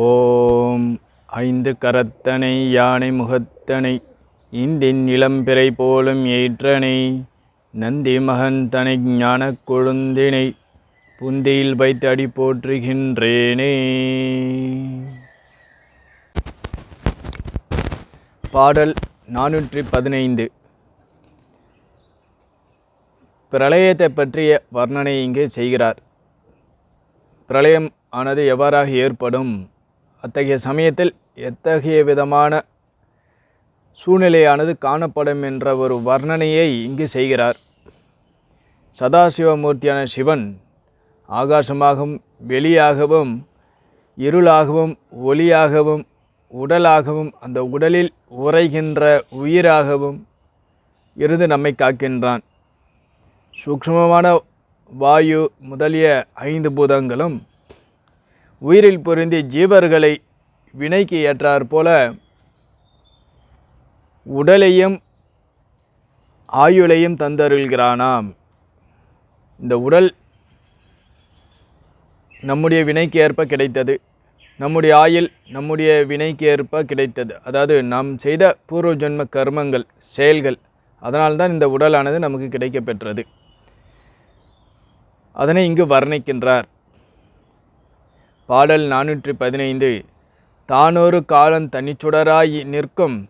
ஓம் ஐந்து கரத்தனை யானை முகத்தனை இந்தின் இளம்பிறை போலும் ஏற்றனை நந்தி மகன் தனை ஞானக் கொழுந்தினை புந்தியில் வைத்து அடி போற்றுகின்றேனே. பாடல் நானூற்றி பதினைந்து. பிரளயத்தை பற்றிய வர்ணனை இங்கே செய்கிறார். பிரளயம் ஆனது எவ்வாறாக ஏற்படும்? அத்தகைய சமயத்தில் எத்தகைய விதமான சூழ்நிலையானது காணப்படும் என்ற ஒரு வர்ணனையை இங்கு செய்கிறார். சதாசிவமூர்த்தியான சிவன் ஆகாசமாகவும் வெளியாகவும் இருளாகவும் ஒளியாகவும் உடலாகவும் அந்த உடலில் உறைகின்ற உயிராகவும் இருந்து நம்மை காக்கின்றான். சூக்ஷ்மமான வாயு முதலிய ஐந்து பூதங்களும் உயிரில் பொருந்தி ஜீவர்களை வினைக்கு ஏற்றாற் போல உடலையும் ஆயுளையும் தந்தருள்கிறானாம். இந்த உடல் நம்முடைய வினைக்கு ஏற்ப கிடைத்தது. நம்முடைய ஆயுள் நம்முடைய வினைக்கு ஏற்ப கிடைத்தது. அதாவது நாம் செய்த பூர்வ ஜென்ம கர்மங்கள் செயல்கள் அதனால்தான் இந்த உடலானது நமக்கு கிடைக்கப்பெற்றது. அதனை இங்கு வர்ணிக்கின்றார். பாடல் நானூற்றி பதினைந்து. தானொரு காலன் தனிச்சுடராய் நிற்கும்.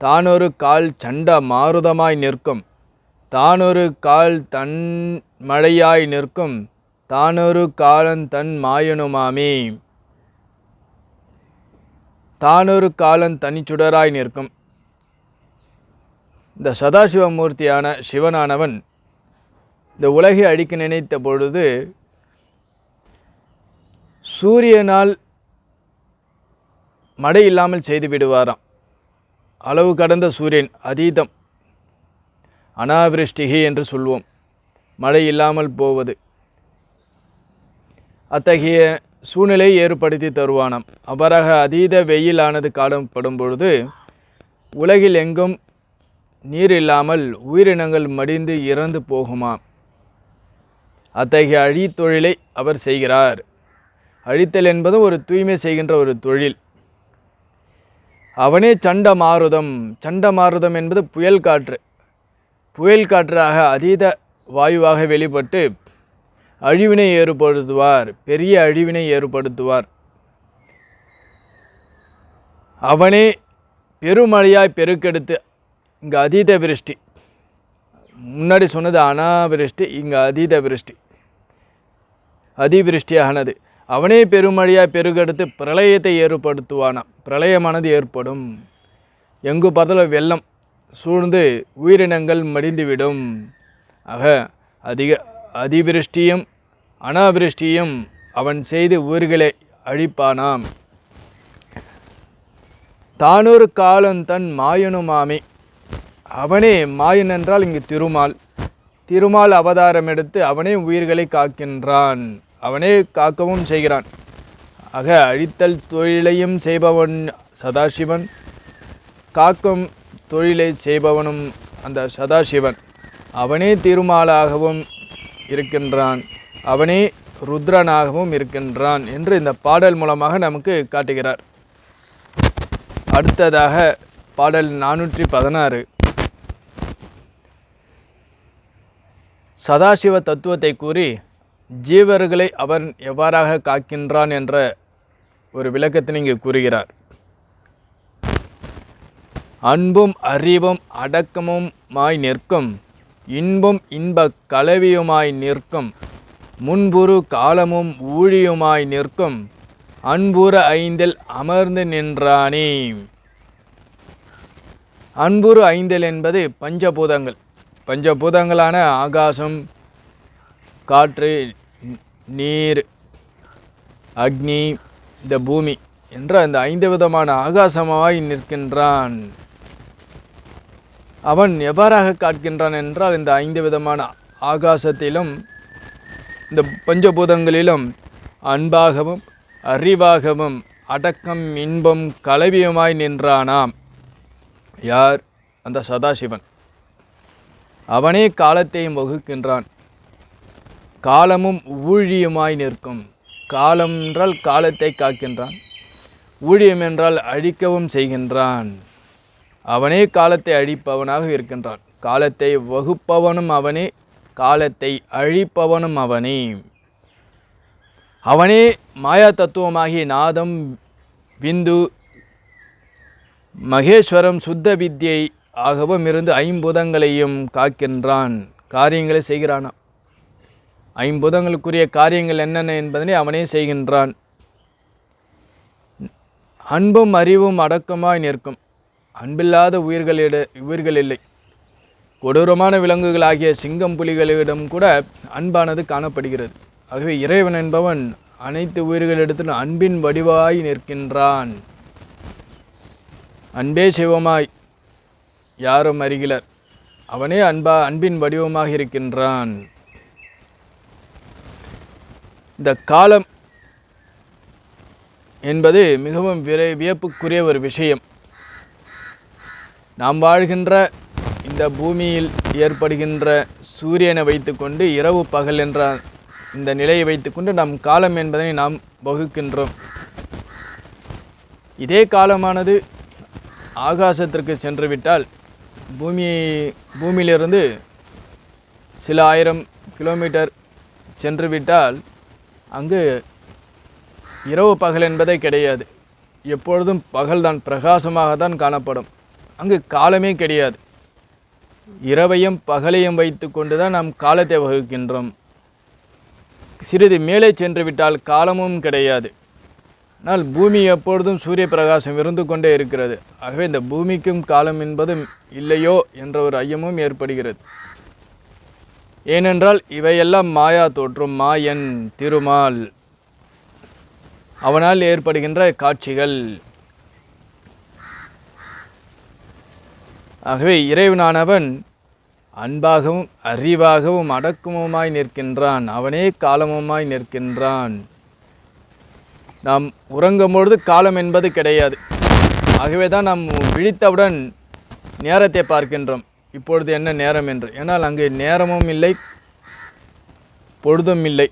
தானொரு கால் சண்ட மாருதமாய் நிற்கும். தானொரு கால் தன் மழையாய் நிற்கும். தானொரு காலம் தன் மாயனுமாமே. தானொரு காலன் தனிச்சுடராய் நிற்கும். இந்த சதாசிவமூர்த்தியான சிவனானவன் இந்த உலகை அழிக்க நினைத்த பொழுது சூரியனால் மழை இல்லாமல் செய்து விடுவாராம். அளவு கடந்த சூரியன் அதீதம் அனாவிருஷ்டிகை என்று சொல்வோம். மழை இல்லாமல் போவது. அத்தகைய சூழ்நிலை ஏற்படுத்தி தருவானாம். அவ்வாறாக அதீத வெயிலானது காலப்படும் பொழுது உலகில் எங்கும் நீர் இல்லாமல் உயிரினங்கள் மடிந்து இறந்து போகுமா அத்தகைய அழித்தொழிலை அவர் செய்கிறார். அழித்தல் என்பது ஒரு தூய்மை செய்கின்ற ஒரு தொழில். அவனே சண்ட மாருதம் சண்ட மாருதம் என்பது புயல் காற்று. புயல் காற்றாக அதீத வாயுவாக வெளிப்பட்டு அழிவினை ஏற்படுத்துவார். பெரிய அழிவினை ஏற்படுத்துவார். அவனே பெருமழையாய் பெருக்கெடுத்து இங்கே அதீத விருஷ்டி. முன்னாடி சொன்னது அனாவிருஷ்டி இங்கே அதீத விருஷ்டி. அதிவிருஷ்டியானது. அவனே பெருமழையாக பெருகெடுத்து பிரளயத்தை ஏற்படுத்துவானாம். பிரளயமானது ஏற்படும். எங்கு பார்த்தாலும் வெள்ளம் சூழ்ந்து உயிரினங்கள் மடிந்துவிடும். ஆக அதிக அதிவிருஷ்டியும் அனாவிருஷ்டியும் அவன் செய்து உயிர்களை அழிப்பானாம். தானொரு காலம் தன் மாயனுமாமே. அவனே மாயன் என்றால் இங்கு திருமால். திருமால் அவதாரம் எடுத்து அவனே உயிர்களை காக்கின்றான். அவனே காக்கவும் செய்கிறான். ஆக அழித்தல் தொழிலையும் செய்பவன் சதாசிவன். காக்கும் தொழிலை செய்பவனும் அந்த சதாசிவன். அவனே திருமாலாகவும் இருக்கின்றான். அவனே ருத்ரனாகவும் இருக்கின்றான் என்று இந்த பாடல் மூலமாக நமக்கு காட்டுகிறார். அடுத்ததாக பாடல் நானூற்றி பதினாறு சதாசிவ தத்துவத்தை கூறி ஜீவர்களை அவன் எவ்வாறாக காக்கின்றான் என்ற ஒரு விளக்கத்தை இங்கு கூறுகிறார். அன்பும் அறிவும் அடக்கமுமாய் நிற்கும் இன்பம் இன்ப கலவியுமாய் நிற்கும் முன்புறு காலமும் ஊழியுமாய் நிற்கும் அன்புற ஐந்தில் அமர்ந்து நின்றானே. அன்புறு ஐந்தில் என்பது பஞ்சபூதங்கள். பஞ்சபூதங்களான ஆகாசம் காற்று நீர் அக்னி இந்த பூமி என்ற அந்த ஐந்து விதமான ஆகாசமாய் நிற்கின்றான். அவன் எவ்வாறாக காட்கின்றான் என்றால் இந்த ஐந்து விதமான ஆகாசத்திலும் இந்த பஞ்சபூதங்களிலும் அன்பாகவும் அறிவாகவும் அடக்கம் இன்பம் கலவியுமாய் நின்றானாம். யார்? அந்த சதாசிவன். அவனே காலத்தையும் வகுக்கின்றான். காலமும் ஊழியுமாய் நிற்கும். காலம் என்றால் காலத்தை காக்கின்றான். ஊழியம் என்றால் அழிக்கவும் செய்கின்றான். அவனே காலத்தை அழிப்பவனாக இருக்கின்றான். காலத்தை வகுப்பவனும் அவனே காலத்தை அழிப்பவனும் அவனே. அவனே மாயா தத்துவமாகிய நாதம் விந்து மகேஸ்வரம் சுத்த வித்யை ஆகவும் இருந்து ஐம்புதங்களையும் காக்கின்றான். காரியங்களை செய்கிறானாம். ஐம்புதங்களுக்குரிய காரியங்கள் என்னென்ன என்பதனை அவனே செய்கின்றான். அன்பும் அறிவும் அடக்கமாய் நிற்கும். அன்பில்லாத உயிர்களிட உயிர்கள் இல்லை. கொடூரமான விலங்குகள் ஆகிய சிங்கம் புலிகளிடம் கூட அன்பானது காணப்படுகிறது. ஆகவே இறைவன் என்பவன் அனைத்து உயிர்களிடத்திலும் அன்பின் வடிவாய் நிற்கின்றான். அன்பே சிவமாய் யாரும் அறிகிலர். அவனே அன்பா அன்பின் வடிவமாக இருக்கின்றான். இந்த காலம் என்பது மிகவும் விரை வியப்புக்குரிய ஒரு விஷயம். நாம் வாழ்கின்ற இந்த பூமியில் ஏற்படுகின்ற சூரியனை வைத்துக்கொண்டு இரவு பகல் என்ற இந்த நிலையை வைத்துக்கொண்டு நம் காலம் என்பதனை நாம் வகுக்கின்றோம். இதே காலமானது ஆகாசத்திற்கு சென்றுவிட்டால் பூமி பூமியிலிருந்து சில ஆயிரம் கிலோமீட்டர் சென்று விட்டால் அங்கு இரவு பகல் என்பதே கிடையாது. எப்பொழுதும் பகல்தான் பிரகாசமாக தான் காணப்படும். அங்கு காலமே கிடையாது. இரவையும் பகலையும் வைத்து கொண்டு தான் நாம் காலத்தை வகுக்கின்றோம். சிறிது மேலே சென்று விட்டால் காலமும் கிடையாது. ஆனால் பூமி எப்பொழுதும் சூரிய பிரகாசம் இருந்து கொண்டே இருக்கிறது. ஆகவே இந்த பூமிக்கும் காலம் என்பதும் இல்லையோ என்ற ஒரு ஐயமும் ஏற்படுகிறது. ஏனென்றால் இவையெல்லாம் மாயா தோற்றும் மாயன் திருமால். அவனால் ஏற்படுகின்ற காட்சிகள். ஆகவே இறைவனானவன் அன்பாகவும் அறிவாகவும் அடக்கமுமாய் நிற்கின்றான். அவனே காலமுமாய் நிற்கின்றான். நாம் உறங்கும் பொழுது காலம் என்பது கிடையாது. ஆகவே தான் நாம் விழித்தவுடன் நேரத்தை பார்க்கின்றோம். இப்பொழுது என்ன நேரம் என்று? ஏனால் அங்கு நேரமும் இல்லை பொழுதும் இல்லை.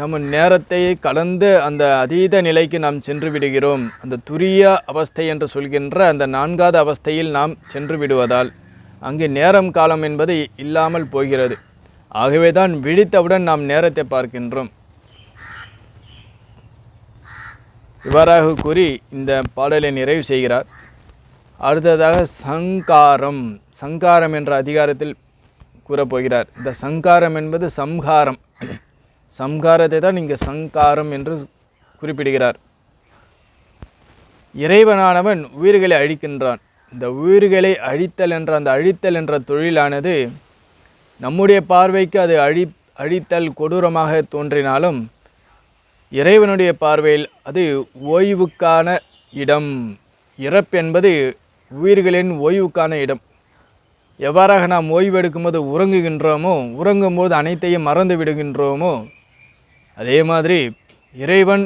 நம்ம நேரத்தை கலந்து அந்த அதீத நிலைக்கு நாம் சென்று விடுகிறோம். அந்த துரிய அவஸ்தை என்று சொல்கின்ற அந்த நான்காவது அவஸ்தையில் நாம் சென்று விடுவதால் அங்கு நேரம் காலம் என்பது இல்லாமல் போகிறது. ஆகவே தான் விழித்தவுடன் நாம் நேரத்தை பார்க்கின்றோம். இவ்வாறாக கூறி இந்த பாடலை நிறைவு செய்கிறார். அடுத்ததாக சங்காரம். சங்காரம் என்ற அதிகாரத்தில் கூறப்போகிறார். இந்த சங்காரம் என்பது சம்ஹாரம். சம்ஹாரத்தை தான் இங்கே சங்காரம் என்று குறிப்பிடுகிறார். இறைவனானவன் உயிர்களை அழிக்கின்றான். இந்த உயிர்களை அழித்தல் என்ற அந்த அழித்தல் என்ற தொழிலானது நம்முடைய பார்வைக்கு அது அழி அழித்தல் கொடூரமாக தோன்றினாலும் இறைவனுடைய பார்வையில் அது ஓய்வுக்கான இடம். இறப்பு என்பது உயிர்களின் ஓய்வுக்கான இடம். எவ்வாறாக நாம் ஓய்வெடுக்கும்போது உறங்குகின்றோமோ உறங்குகின்றோமோ உறங்கும்போது அனைத்தையும் மறந்து விடுகின்றோமோ அதே மாதிரி இறைவன்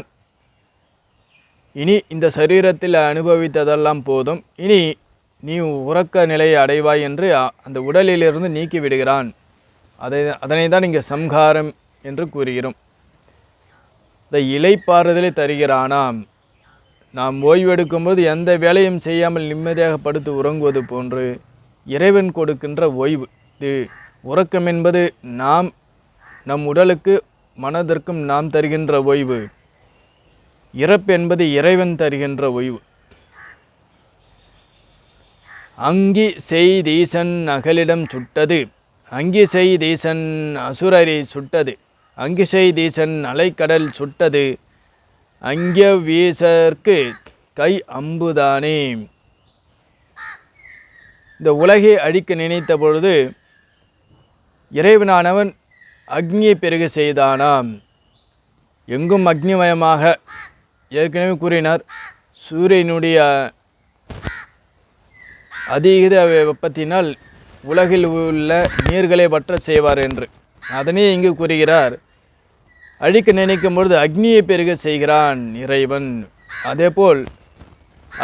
இனி இந்த சரீரத்தில் அனுபவித்ததெல்லாம் போதும். இனி நீ உறக்க நிலையை அடைவாய் என்று அந்த உடலிலிருந்து நீக்கி விடுகிறான். அதை அதனை தான் இங்கே சம்ஹாரம் என்று கூறுகிறோம். இந்த இலைப்பாறுதலை தருகிறானாம். நாம் ஓய்வெடுக்கும்போது எந்த வேலையும் செய்யாமல் நிம்மதியாக படுத்து உறங்குவது போன்று இறைவன் கொடுக்கின்ற ஓய்வு. இது உறக்கம் என்பது நாம் நம் உடலுக்கு மனதிற்கும் நாம் தருகின்ற ஓய்வு. இறப்பு என்பது இறைவன் தருகின்ற ஓய்வு. அங்கி செய்தீசன் அகலிடம் சுட்டது. அங்கி செய்தீசன் அசுரரை சுட்டது. அங்கி செய்தீசன் அலைக்கடல் சுட்டது. அங்கே வீசற்கு கை அம்புதானே. இந்த உலகை அழிக்க நினைத்த பொழுது இறைவனானவன் அக்னியை பெருக செய்தானாம். எங்கும் அக்னிமயமாக ஏற்கனவே கூறினார். சூரியனுடைய அதிக வெப்பத்தினால் உலகில் உள்ள நீர்களை வற்ற செய்வார் என்று. அதனை இங்கு கூறுகிறார். அழிக்க நினைக்கும் பொழுது அக்னியை பெருக செய்கிறான் இறைவன். அதேபோல்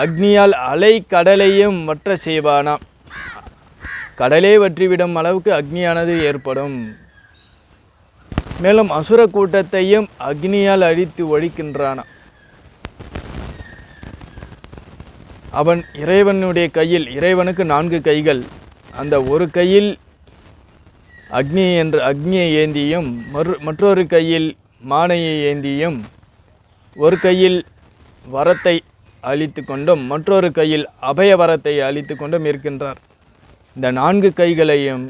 அக்னியால் அலை கடலையும் வற்ற செய்வானாம். கடலே வற்றிவிடும் அளவுக்கு அக்னியானது ஏற்படும். மேலும் அசுர கூட்டத்தையும் அக்னியால் அழித்து ஒழிக்கின்றான? அவன் இறைவனுடைய கையில் இறைவனுக்கு நான்கு கைகள். அந்த ஒரு கையில் அக்னி என்ற அக்னியை ஏந்தியும் மறு மற்றொரு கையில் மானையை ஏந்தியும் ஒரு கையில் வரத்தை அழித்து கொண்டும் மற்றொரு கையில் அபய வரத்தை அழித்து கொண்டும் இருக்கின்றார். இந்த நான்கு கைகளையும்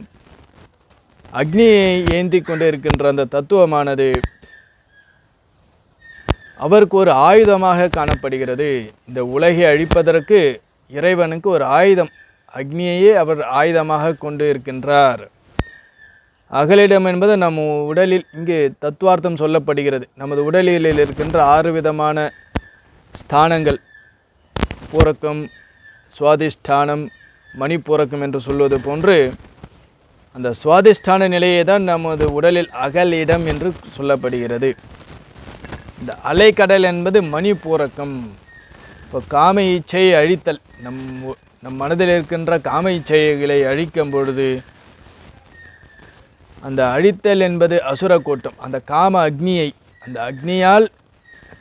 அக்னியை ஏந்தி கொண்டு இருக்கின்ற அந்த தத்துவமானது அவருக்கு ஒரு ஆயுதமாக காணப்படுகிறது. இந்த உலகை அழிப்பதற்கு இறைவனுக்கு ஒரு ஆயுதம் அக்னியையே அவர் ஆயுதமாக கொண்டு இருக்கின்றார். அகலிடம் என்பது நம் உடலில் இங்கு தத்துவார்த்தம் சொல்லப்படுகிறது. நமது உடலில் இருக்கின்ற ஆறு விதமான ஸ்தானங்கள் பூரக்கம் சுவாதிஷ்டானம் மணிப்பூரக்கம் என்று சொல்வது போன்று அந்த சுவாதிஷ்டான நிலையை தான் நமது உடலில் அகலிடம் என்று சொல்லப்படுகிறது. இந்த அலைக்கடல் என்பது மணி பூரக்கம் இப்போ காம இச்சையை அழித்தல் நம் நம் மனதில் இருக்கின்ற காம இச்சைகளை அழிக்கும் பொழுது அந்த அழித்தல் என்பது அசுர கூட்டம். அந்த காம அக்னியை அந்த அக்னியால்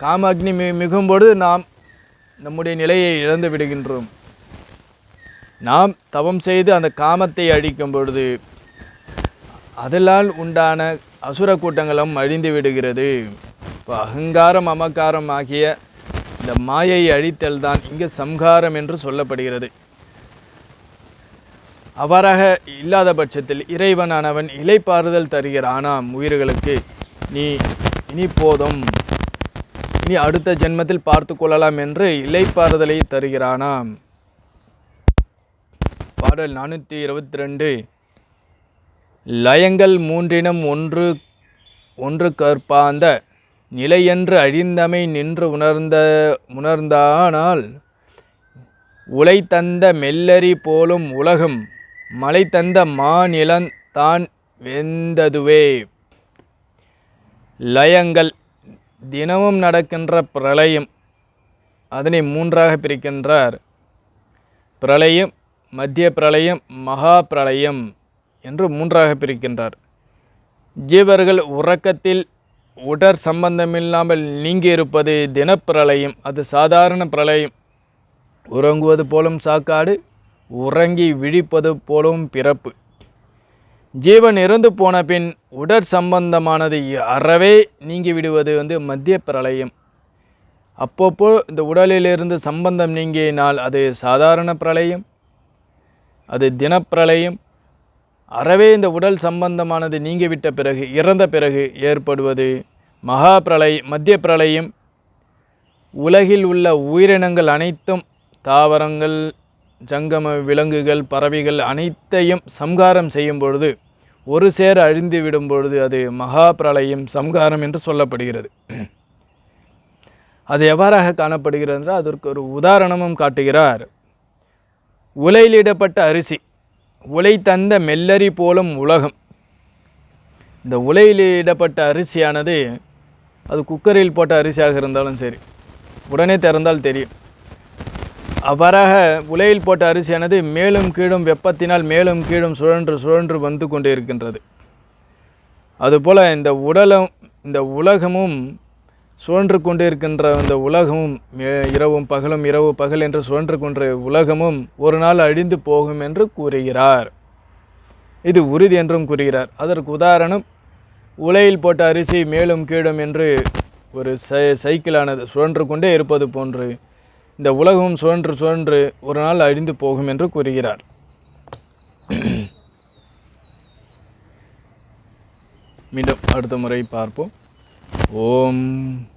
காம அக்னி மிகும்பொழுது நாம் நம்முடைய நிலையை இழந்து விடுகின்றோம். நாம் தவம் செய்து அந்த காமத்தை அழிக்கும் பொழுது அதனால் உண்டான அசுர கூட்டங்களும் அழிந்து விடுகிறது. இப்போ அகங்காரம் அமக்காரம் ஆகிய இந்த மாயை அழித்தல் தான் இங்கு சம்ஹாரம் என்று சொல்லப்படுகிறது. அவ்வாறாக இல்லாத பட்சத்தில் இறைவனானவன் இலைப்பாறுதல் தருகிறானாம் உயிர்களுக்கு நீ இனி போதும். இனி அடுத்த ஜென்மத்தில் பார்த்து கொள்ளலாம் என்று இலைப்பாறுதலை தருகிறானாம். பாடல் நானூற்றி இருபத்தி ரெண்டு லயங்கள் மூன்றினம் ஒன்று ஒன்று கற்பாந்த நிலையென்று அழிந்தமை நின்று உணர்ந்த உணர்ந்தானால் உலை தந்த மெல்லரி போலும் உலகம் மலை தந்த மாநிலம் தான் வெந்ததுவே. லயங்கள் தினமும் நடக்கின்ற பிரளயம் அதனை மூன்றாக பிரிக்கின்றார். பிரளயம் மத்திய பிரளயம் மகா பிரளயம் என்று மூன்றாக பிரிக்கின்றார். ஜீவர்கள் உறக்கத்தில் உடற் சம்பந்தமில்லாமல் நீங்கியிருப்பது தினப்பிரளயம். அது சாதாரண பிரளயம். உறங்குவது போலும் சாக்காடு உறங்கி விழிப்பது போலும் பிறப்பு. ஜீவன் இறந்து போன பின் உடற் சம்பந்தமானது அறவே நீங்கி விடுவது வந்து மத்திய பிரளயம் அப்பப்போ இந்த உடலிலிருந்து சம்பந்தம் நீங்கினால் அது சாதாரண பிரளயம். அது தினப்பிரளயம். அறவே இந்த உடல் சம்பந்தமானது நீங்கிவிட்ட பிறகு இறந்த பிறகு ஏற்படுவது. மகா பிரளய மத்திய பிரளயம் உலகில் உள்ள உயிரினங்கள் அனைத்தும் தாவரங்கள் ஜங்கம விலங்குகள் பறவைகள் அனைத்தையும் சம்காரம் செய்யும் பொழுது ஒரு சேர அழிந்து விடும் பொழுது அது மகா பிரளயம் சம்காரம் என்று சொல்லப்படுகிறது. அது எவ்வாறாக காணப்படுகிறது என்றால் அதற்கு ஒரு உதாரணமும் காட்டுகிறார். உலையிலிடப்பட்ட அரிசி. உலை தந்த மெல்லரி போலும் உலகம். இந்த உலையிலிடப்பட்ட அரிசியானது அது குக்கரில் போட்ட அரிசியாக இருந்தாலும் சரி உடனே திறந்தால் தெரியும். அவ்வாறாக உலையில் போட்ட அரிசியானது மேலும் கீழும் வெப்பத்தினால் மேலும் கீழும் சுழன்று சுழன்று வந்து கொண்டு இருக்கின்றது அதுபோல் இந்த உடலும் இந்த உலகமும் சுழன்று கொண்டிருக்கின்ற இருக்கின்ற உலகமும் மே- இரவும் பகலும் இரவு பகல் என்று சுழன்று கொன்ற உலகமும் ஒரு நாள் அழிந்து போகும் என்று கூறுகிறார். இது உறுதி என்றும் கூறுகிறார். அதற்கு உதாரணம் உலையில் போட்ட அரிசி மேலும் கீழும் என்று ஒரு சை சைக்கிளானது சுழன்று கொண்டே இருப்பது போன்று இந்த உலகமும் சுழன்று சுழன்று ஒரு நாள் அழிந்து போகும் என்று கூறுகிறார். மீண்டும் அடுத்த முறை பார்ப்போம். ஓம்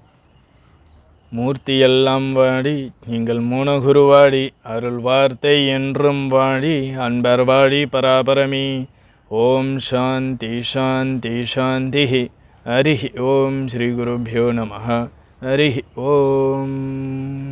மூர்த்தியெல்லாம் வாடி நீங்கள் மூனகுருவாடி அருள் வார்த்தை என்றும் வாடி அன்பர் வாடி பராபரமி. ஓம் சாந்தி சாந்தி சாந்தி. ஹரி ஓம் ஸ்ரீ குருபியோ நம. ஹரி ஓம்.